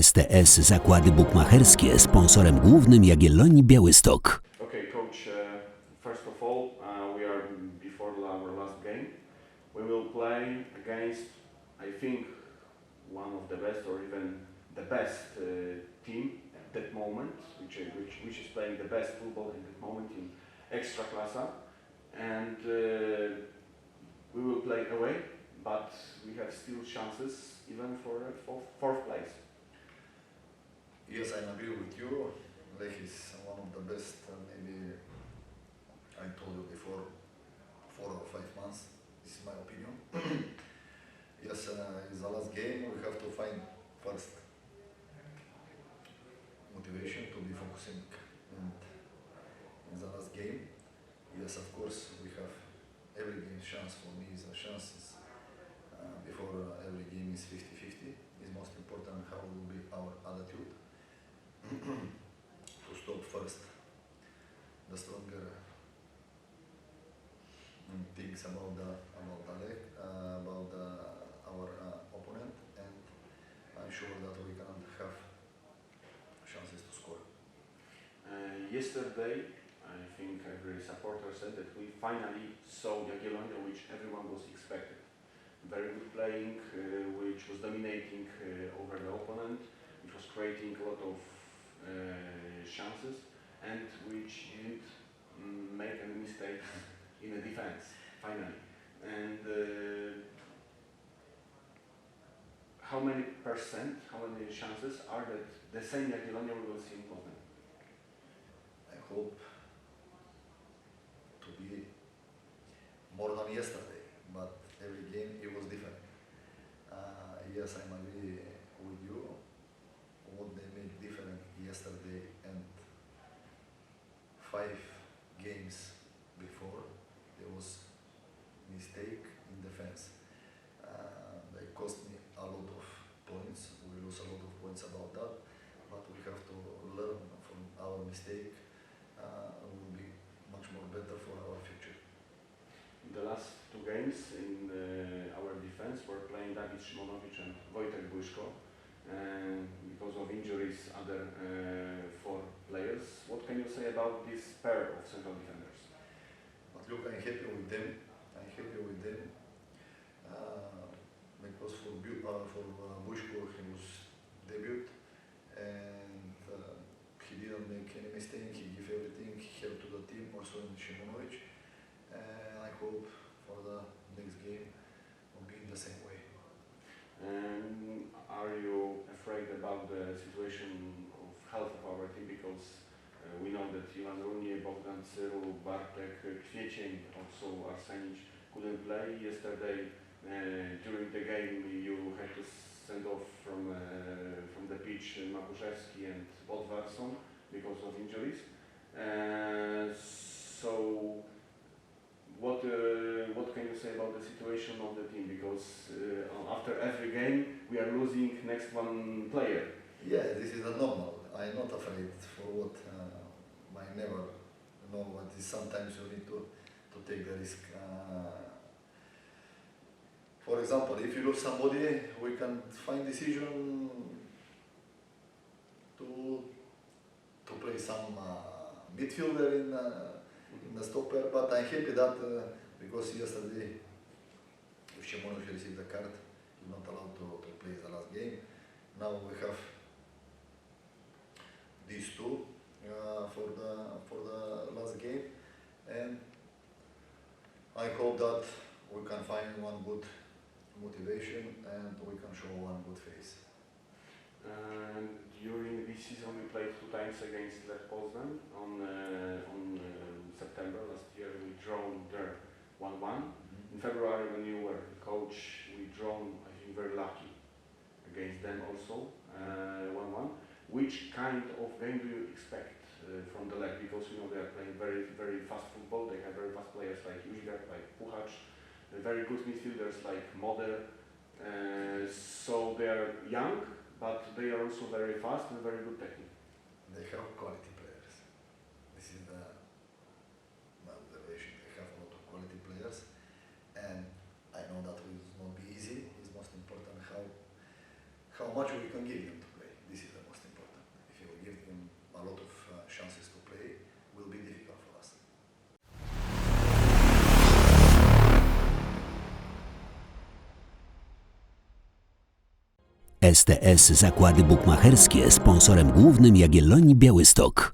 STS Zakłady Bukmacherskie sponsorem głównym Jagiellonii Białystok. Coach. Uh, first of all, uh, we are before our last game. We will play against, I think, one of the best or even the best uh, team at that moment, which, is playing the best football at that moment in Ekstraklasa. And we will play away, but we have still chances even for fourth place. I agree with you. Lech is one of the best, uh, maybe I told you before, four or five months. This is my opinion. yes, uh, it's the last game. We have to find first motivation to be focusing and in the last game. Yes, of course, we have every game chance for me is a chance. Uh, before uh, every game is 50-50. It's most important how will be our attitude to stop first the stronger mm, things about the about leg, uh, about the, our uh, opponent, and I'm sure that we can have chances to score. Uh, yesterday, I think every supporter said that we finally saw Jagiellonia, which everyone was expected. Very good playing, uh, which was dominating uh, over the opponent, which was creating a lot of uh, chances, and which didn't mm, make any mistakes in the defense, finally. And uh, how many percent, how many chances are that the same Jagiellonia we will see in Poznań? I hope to be more than yesterday, but every game it was different. Uh, yes, I'm agree with you. What they make different yesterday and five games before, there was mistake in defense. Uh, they cost me a lot of points. We lose a lot of points about that, but we have to learn from our mistake uh, will be much more better for our future. The last two games in uh, our defense were playing David Szymonowicz and Wojtek Błyszko. And because of injuries, other uh, four players. What can you say about this pair of central defenders? But look, I'm happy with them. I'm happy with them uh, because for uh, for uh, Bushko he was debut and uh, he didn't make any mistake. He gave everything. He helped Shimonovic. And I hope for the next game will be in the same way. Are you afraid about the situation of health of our team? Because uh, we know that Ivan Runie, Bogdan Cyru, Bartek uh, Kwiecień, also Arsenic couldn't play yesterday. Uh, during the game, you had to send off from uh, from the pitch uh, Makuszewski and Odvarsson because of injuries. Uh, so, what uh, what can you say about the situation of the team? Because uh, after every game, we are losing next one player. Yeah, this is a normal. I'm not afraid for what uh, I never know what is. Sometimes you need to, to take the risk. Uh, for example, if you lose somebody, we can find decision to to play some uh, midfielder in uh, in the stopper. But I'm happy that uh, because yesterday, if Shimonovic received the card, not allowed to, play the last game. Now we have these two uh, for the for the last game, and I hope that we can find one good motivation and we can show one good face. And during this season, we played two times against Lech Poznan on uh, on uh, September last year. We drawn there 1-1. In February, when you were the coach, we drawn, I think, very lucky them also, uh, 1-1. Which kind of game do you expect uh, from the leg? Because you know they are playing very, very fast football. They have very fast players like Juźwiak, like Puchacz, uh, very good midfielders like Moder. Uh, so they are young, but they are also very fast and very good technique. They have quality how much we can give to play. This is the most important. If you give a lot of uh, chances to play, will be difficult for us. STS Zakłady Bukmacherskie sponsorem głównym Jagiellonii Białystok.